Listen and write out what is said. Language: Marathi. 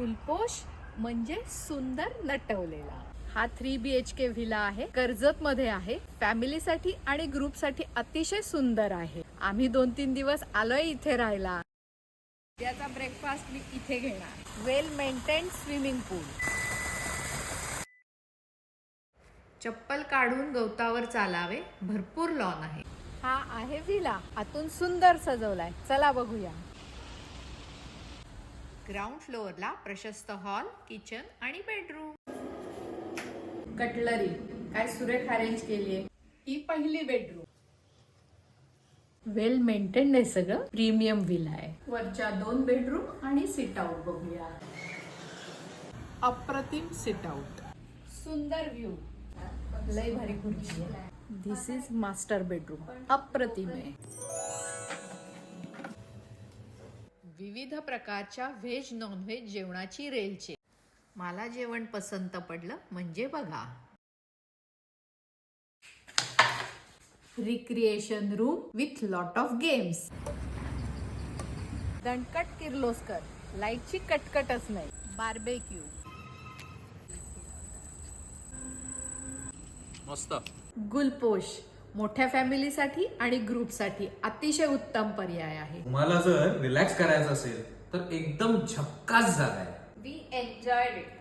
गुलपोश म्हणजे सुंदर नटवलेला हा three B H K villa आहे. कर्जत मध्ये आहे फॅमिलीसाठी आणि ग्रुपसाठी अतिशय सुंदर आहे. आम्ही दोन तीन दिवस आलोय इथे राहायला. त्याचा ब्रेकफास्ट मी इथे घेणार. वेल मेंटेन स्विमिंग पूल चप्पल काढून गवतावर चालावे. भरपूर लॉन आहे. हा आहे विला आतून सुंदर सजवलाय. चला बघूया. ग्राउंड फ्लोअरला प्रशस्त हॉल किचन आणि बेडरूम कटलरी काय सुरेख अरेंज केली आहे ही पहिली बेडरूम वेल मेंटेन्ड आहे सगळं. प्रीमियम विला आहे. वरच्या दोन बेडरूम आणि सिट आउट बघूया. अप्रतिम सिट आउट सुंदर व्ह्यू लय भारी खुर्ची दिस इज मास्टर बेडरूम अप्रतिम आहे. विविध प्रकारच्या व्हेज नॉन व्हेज जेवणाची रेलचे मला जेवण पसंत पडलं म्हणजे बघा. Recreation room with lot of games दणकट किर्लोस्कर. लाईटची कटकटच नाही. बार्बेक्यू मस्त. गुलपोश. मोठ्या फॅमिलीसाठी आणि ग्रुपसाठी अतिशय उत्तम पर्याय आहे. तुम्हाला जर रिलॅक्स करायचं असेल तर एकदम झक्कास जागा आहे वी एन्जॉयड इट